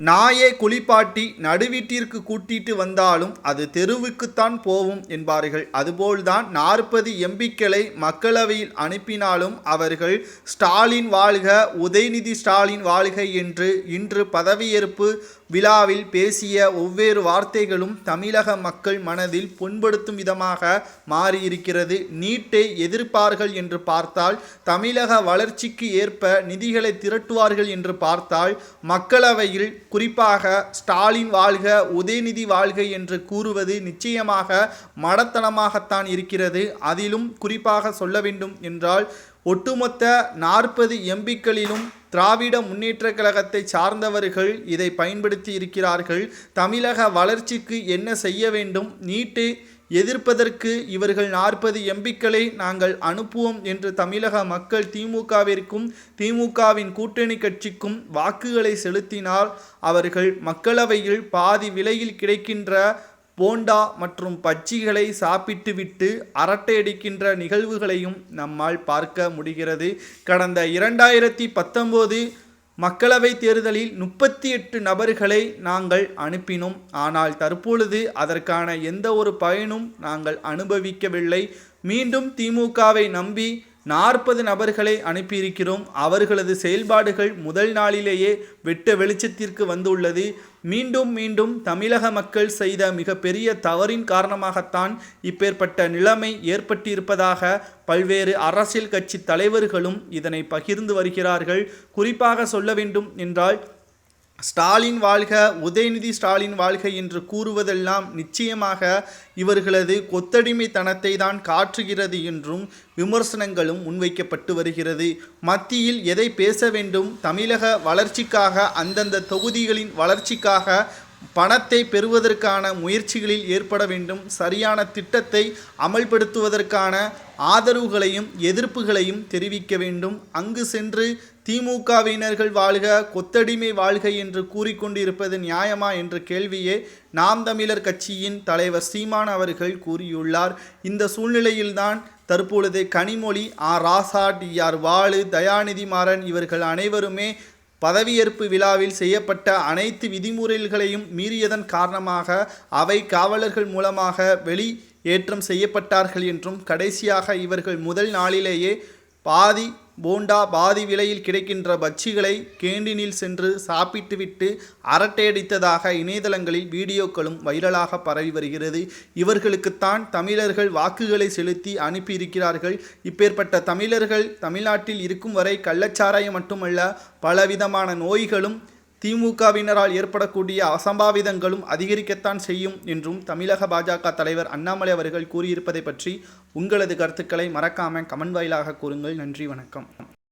நாயை குளிப்பாட்டி நடுவீட்டிற்கு கூட்டிட்டு வந்தாலும் அது தெருவுக்குத்தான் போகும் என்பார்கள். அதுபோல்தான் நாற்பது எம்பிக்களை மக்களவையில் அனுப்பினாலும் அவர்கள் ஸ்டாலின் வாழ்க உதயநிதி ஸ்டாலின் வாழ்க என்று இன்று பதவியேற்பு விழாவில் பேசிய ஒவ்வேறு வார்த்தைகளும் தமிழக மக்கள் மனதில் புண்படுத்தும் விதமாக மாறியிருக்கிறது. நீட்டை எதிர்ப்பார்கள் என்று பார்த்தால் தமிழக வளர்ச்சிக்கு ஏற்ப நிதிகளை திரட்டுவார்கள் என்று பார்த்தால் மக்களவையில் குறிப்பாக ஸ்டாலின் வாழ்க உதயநிதி வாழ்க என்று கூறுவது நிச்சயமாக மடத்தனமாகத்தான் இருக்கிறது. அதிலும் குறிப்பாக சொல்ல வேண்டும் என்றால் ஒட்டுமொத்த நாற்பது எம்பிக்களிலும் திராவிட முன்னேற்ற கழகத்தை சார்ந்தவர்கள் இதை பயன்படுத்தி இருக்கிறார்கள். தமிழக வளர்ச்சிக்கு என்ன செய்ய வேண்டும்? நீட்டு எதிர்ப்பதற்கு இவர்கள் நாற்பது எம்பிக்களை நாங்கள் அனுப்புவோம் என்று தமிழக மக்கள் திமுகவிற்கும் திமுகவின் கூட்டணி கட்சிக்கும் வாக்குகளை செலுத்தினால் அவர்கள் மக்களவையில் பாதி விலையில் கிடைக்கின்ற போண்டா மற்றும் பச்சிகளை சாப்பிட்டுவிட்டு அரட்டையடிக்கின்ற நிகழ்வுகளையும் நம்மால் பார்க்க முடிகிறது. கடந்த இரண்டாயிரத்தி பத்தொம்போது மக்களவை தேர்தலில் முப்பத்தி எட்டு நபர்களை நாங்கள் அனுப்பினோம். ஆனால் தற்பொழுது அதற்கான எந்த ஒரு பயனும் நாங்கள் அனுபவிக்கவில்லை. மீண்டும் திமுகவை நம்பி நாற்பது நபர்களை அனுப்பியிருக்கிறோம். அவர்களது செயல்பாடுகள் முதல் நாளிலேயே வெட்ட வெளிச்சத்திற்கு வந்துள்ளது. மீண்டும் மீண்டும் தமிழக மக்கள் செய்த மிகப்பெரிய தவறின் காரணமாகத்தான் இப்பேற்பட்ட நிலைமை ஏற்பட்டிருப்பதாக பல்வேறு அரசியல் கட்சி தலைவர்களும் இதனை பகிர்ந்து வருகிறார்கள். குறிப்பாக சொல்ல வேண்டும் என்றால் ஸ்டாலின் வாழ்க உதயநிதி ஸ்டாலின் வாழ்க என்று கூறுவதெல்லாம் நிச்சயமாக இவர்களது கொத்தடிமைத்தனத்தை தான் காட்டுகிறது என்றும் விமர்சனங்களும் முன்வைக்கப்பட்டு வருகிறது. மத்தியில் எதை பேச வேண்டும்? தமிழக வளர்ச்சிக்காக அந்தந்த தொகுதிகளின் வளர்ச்சிக்காக பணத்தை பெறுவதற்கான முயற்சிகளில் ஏற்பட வேண்டும். சரியான திட்டத்தை அமல்படுத்துவதற்கான ஆதரவுகளையும் எதிர்ப்புகளையும் தெரிவிக்க வேண்டும். அங்கு சென்று திமுகவினர்கள் வாழ்க கொத்தடிமை வாழ்க என்று கூறிக்கொண்டிருப்பது நியாயமா என்ற கேள்வியே நாம் தமிழர் கட்சியின் தலைவர் சீமான் அவர்கள் கூறியுள்ளார். இந்த சூழ்நிலையில்தான் தற்பொழுது Kanimozhi R Raja T R Baalu Dayanidhi Maran இவர்கள் அனைவருமே பதவியேற்பு விழாவில் செய்யப்பட்ட அனைத்து விதிமுறைகளையும் மீறியதன் காரணமாக அவை காவலர்கள் மூலமாக வெளி ஏற்றம் செய்யப்பட்டார்கள் என்றும் கடைசியாக இவர்கள் முதல் நாளிலேயே பாதி போண்டா பாதி விலையில் கிடைக்கின்ற பட்சிகளை கேண்டீனில் சென்று சாப்பிட்டுவிட்டு அரட்டையடித்ததாக இணையதளங்களில் வீடியோக்களும் வைரலாக பரவி வருகிறது. இவர்களுக்குத்தான் தமிழர்கள் வாக்குகளை செலுத்தி அனுப்பியிருக்கிறார்கள். இப்பேற்பட்ட தமிழர்கள் தமிழ்நாட்டில் இருக்கும் வரை கள்ளச்சாராயம் மட்டுமல்ல பலவிதமான நோய்களும் திமுகவினரால் ஏற்படக்கூடிய அசம்பாவிதங்களும் அதிகரிக்கத்தான் செய்யும் என்றும் தமிழக பாஜக தலைவர் அண்ணாமலை அவர்கள் கூறியிருப்பதை பற்றி உங்களது கருத்துக்களை மறக்காம கமெண்ட் வாயிலாக கூறுங்கள். நன்றி வணக்கம்.